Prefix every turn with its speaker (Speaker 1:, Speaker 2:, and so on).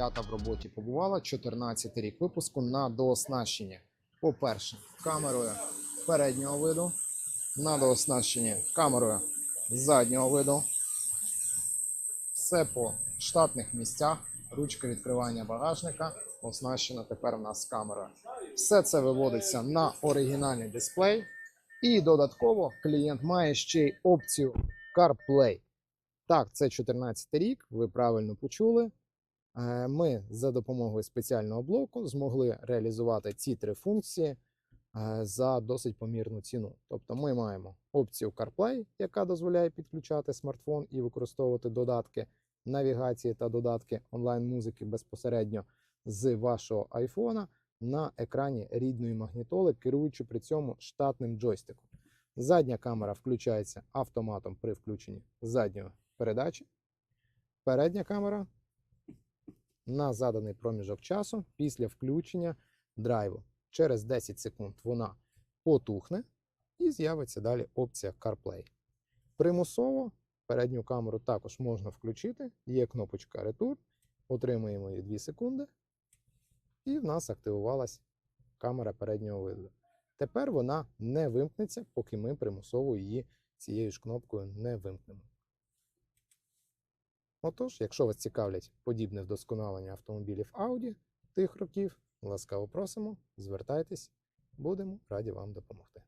Speaker 1: п'ята в роботі побувала, 14 рік випуску на дооснащення. По-перше, камерою переднього виду, на дооснащенні камерою заднього виду. Все по штатних місцях, ручка відкривання багажника, оснащена тепер в нас камерою. Все це виводиться на оригінальний дисплей. І додатково клієнт має ще й опцію CarPlay. Так, це 14 рік, ви правильно почули. Е, Ми за допомогою спеціального блоку змогли реалізувати ці три функції е, за досить помірну ціну. Тобто ми маємо опцію CarPlay, яка дозволяє підключати смартфон і використовувати додатки навігації та додатки онлайн-музики безпосередньо з вашого айфона на екрані рідної магнітоли, керуючи при цьому штатним джойстиком. Задня камера включається автоматом при включенні задньої передачі. Передня камера на заданий проміжок часу після включення драйву. Через 10 секунд вона потухне і з'явиться далі опція CarPlay. Примусово передню камеру також можна включити. Є кнопочка Return. Отримуємо її 2 секунди. І в нас активувалась камера переднього виду. Тепер вона не вимкнеться, поки ми примусово її цією ж кнопкою не вимкнемо. Отож, якщо вас цікавлять подібне вдосконалення автомобілів Audi тих років, ласкаво просимо, звертайтесь, будемо раді вам допомогти.